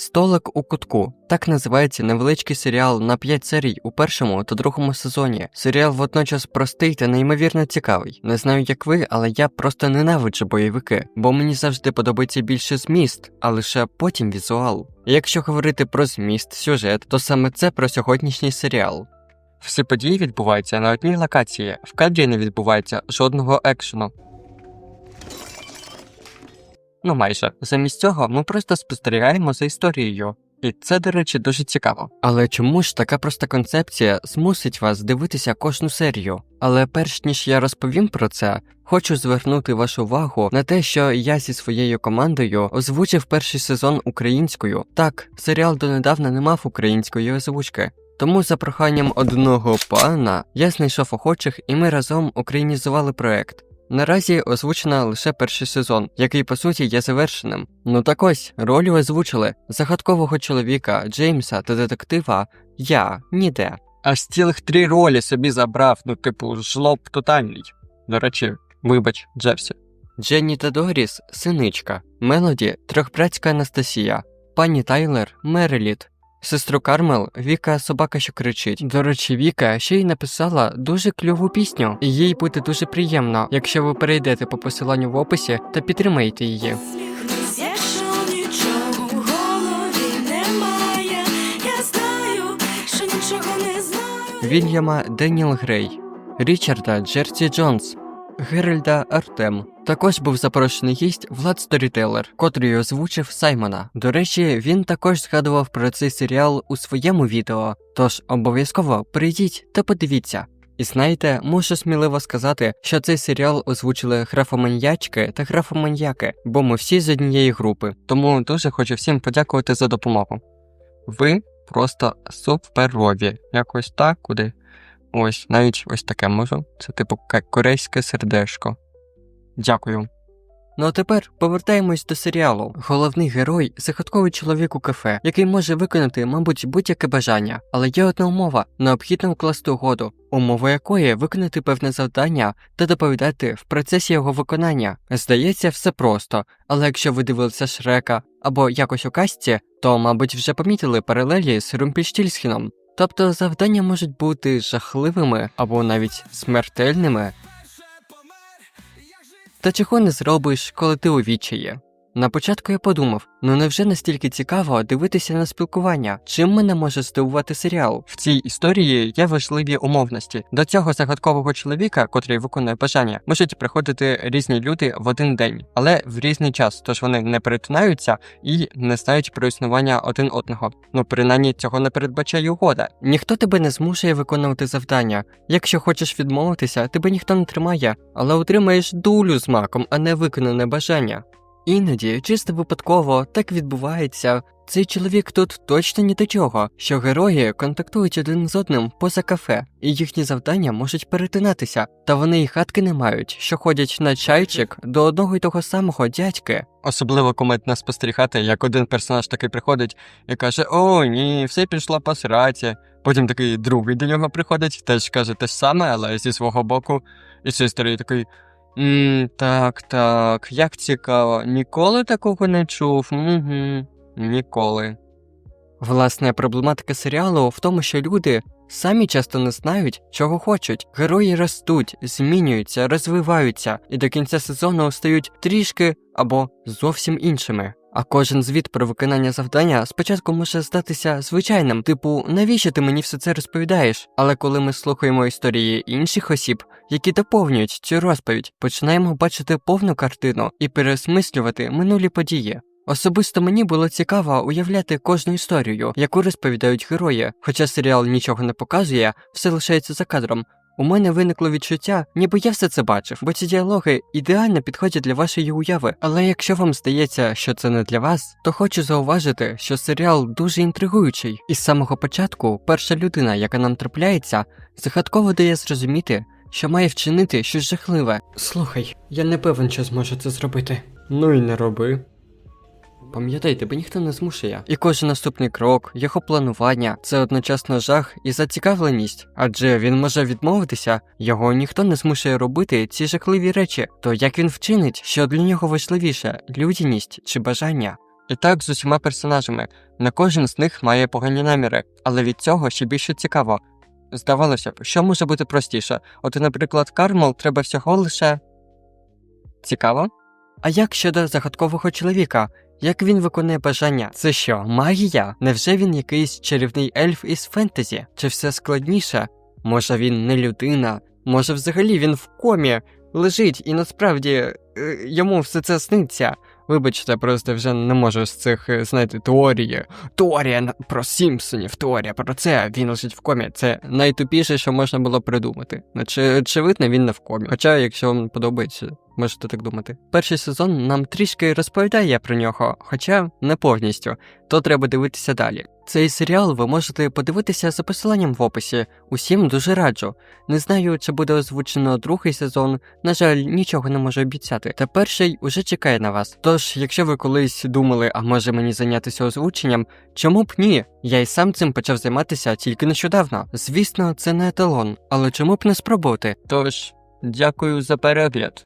Столик у кутку так називається невеличкий серіал на 5 серій у першому та другому сезоні. Серіал водночас простий та неймовірно цікавий. Не знаю, як ви, але я просто ненавиджу бойовики, бо мені завжди подобається більше зміст, а лише потім візуал. Якщо говорити про зміст, сюжет, то саме це про сьогоднішній серіал. Всі події відбуваються на одній локації, в кадрі не відбувається жодного екшену. Ну майже замість цього ми просто спостерігаємо за історією. І це, до речі, дуже цікаво. Але чому ж така проста концепція змусить вас дивитися кожну серію? Але перш ніж я розповім про це, хочу звернути вашу увагу на те, що я зі своєю командою озвучив перший сезон українською. Так, серіал донедавна не мав української озвучки. Тому за проханням одного пана я знайшов охочих, і ми разом українізували проект. Наразі озвучена лише перший сезон, який по суті є завершеним. Ну так ось ролі озвучили загадкового чоловіка, Джеймса та детектива я ніде. Аж цілих три ролі собі забрав, ну типу жлоб тотальний. До речі, вибач, Джерсі. Дженні та Доріс синичка, Мелоді трьохбратська Анастасія, пані Тайлер Мереліт. Сестру Кармел Віка собака, що кричить. До речі, Віка ще й написала дуже кльову пісню, і їй буде дуже приємно, якщо ви перейдете по посиланню в описі та підтримаєте її. Вільяма Деніел Грей, Річарда Джерсі Джонс, Геральда Артем. Також був запрошений гість Влад Сторітелер, котрий озвучив Саймона. До речі, він також згадував про цей серіал у своєму відео, тож обов'язково прийдіть та подивіться. І знаєте, можу сміливо сказати, що цей серіал озвучили графоманьячки та графоманьяки, бо ми всі з однієї групи. Тому дуже хочу всім подякувати за допомогу. Ви просто суперові. Якось так куди. Ось, навіть ось таке можу. Це типу корейське сердешко. Дякую. Ну а тепер повертаємось до серіалу. Головний герой загадковий чоловік у кафе, який може виконати, мабуть, будь-яке бажання, але є одна умова: необхідно укласти угоду, умова якої виконати певне завдання та доповідати в процесі його виконання. Здається, все просто, але якщо ви дивилися Шрека або якось у касті, то, мабуть, вже помітили паралелі з Румпільштільсхіном. Тобто завдання можуть бути жахливими або навіть смертельними. Та чого не зробиш, коли ти у відчаї? На початку я подумав: ну невже настільки цікаво дивитися на спілкування? Чим мене може здивувати серіал? В цій історії є важливі умовності. До цього загадкового чоловіка, котрий виконує бажання, можуть приходити різні люди в один день, але в різний час, тож вони не перетинаються і не знають про існування один одного. Ну принаймні цього не передбачає угода. Ніхто тебе не змушує виконувати завдання. Якщо хочеш відмовитися, тебе ніхто не тримає, але отримаєш дулю з маком, а не виконане бажання. Іноді, чисто випадково, так відбувається. Цей чоловік тут точно ні до чого, що герої контактують один з одним поза кафе, і їхні завдання можуть перетинатися, та вони й хатки не мають, що ходять на чайчик до одного й того самого дядьки. Особливо комедно спостерігати, як один персонаж такий приходить і каже: О, ні, все пішло по сраці. Потім такий другий до нього приходить, теж каже те ж саме, але зі свого боку, і цей старий такий. Ммм, так, так, як цікаво, ніколи такого не чув. Угу, ніколи. Власне, проблематика серіалу в тому, що люди самі часто не знають, чого хочуть. Герої ростуть, змінюються, розвиваються і до кінця сезону стають трішки або зовсім іншими. А кожен звіт про виконання завдання спочатку може здатися звичайним, типу, навіщо ти мені все це розповідаєш? Але коли ми слухаємо історії інших осіб, які доповнюють цю розповідь, починаємо бачити повну картину і переосмислювати минулі події. Особисто мені було цікаво уявляти кожну історію, яку розповідають герої, хоча серіал нічого не показує, все лишається за кадром. У мене виникло відчуття, ніби я все це бачив, бо ці діалоги ідеально підходять для вашої уяви. Але якщо вам здається, що це не для вас, то хочу зауважити, що серіал дуже інтригуючий. І з самого початку перша людина, яка нам трапляється, загадково дає зрозуміти, що має вчинити щось жахливе. Слухай, я не певен, що зможу це зробити. Ну і не роби. Пам'ятай, тебе ніхто не змушує. І кожен наступний крок, його планування це одночасно жах і зацікавленість, адже він може відмовитися, його ніхто не змушує робити ці жахливі речі. То як він вчинить, що для нього важливіше людяність чи бажання? І так з усіма персонажами. Не кожен з них має погані наміри, але від цього ще більше цікаво. Здавалося б, що може бути простіше? От, наприклад, Кармел треба всього лише. Цікаво? А як щодо загадкового чоловіка? Як він виконує бажання? Це що, магія? Невже він якийсь чарівний ельф із фентезі? Чи все складніше? Може він не людина? Може взагалі він в комі лежить і насправді е, йому все це сниться? Вибачте, просто вже не можу з цих, е, знаєте, теорії. Теорія про Сімпсонів, теорія про це. Він лежить в комі. Це найтупіше, що можна було придумати. Чи очевидно, він не в комі. Хоча, якщо вам подобається, можете так думати. Перший сезон нам трішки розповідає про нього, хоча не повністю, то треба дивитися далі. Цей серіал ви можете подивитися за посиланням в описі. Усім дуже раджу. Не знаю, чи буде озвучено другий сезон. На жаль, нічого не можу обіцяти. Та перший уже чекає на вас. Тож, якщо ви колись думали, а може мені зайнятися озвученням, чому б ні? Я й сам цим почав займатися тільки нещодавно. Звісно, це не еталон, але чому б не спробувати? Тож, дякую за перегляд.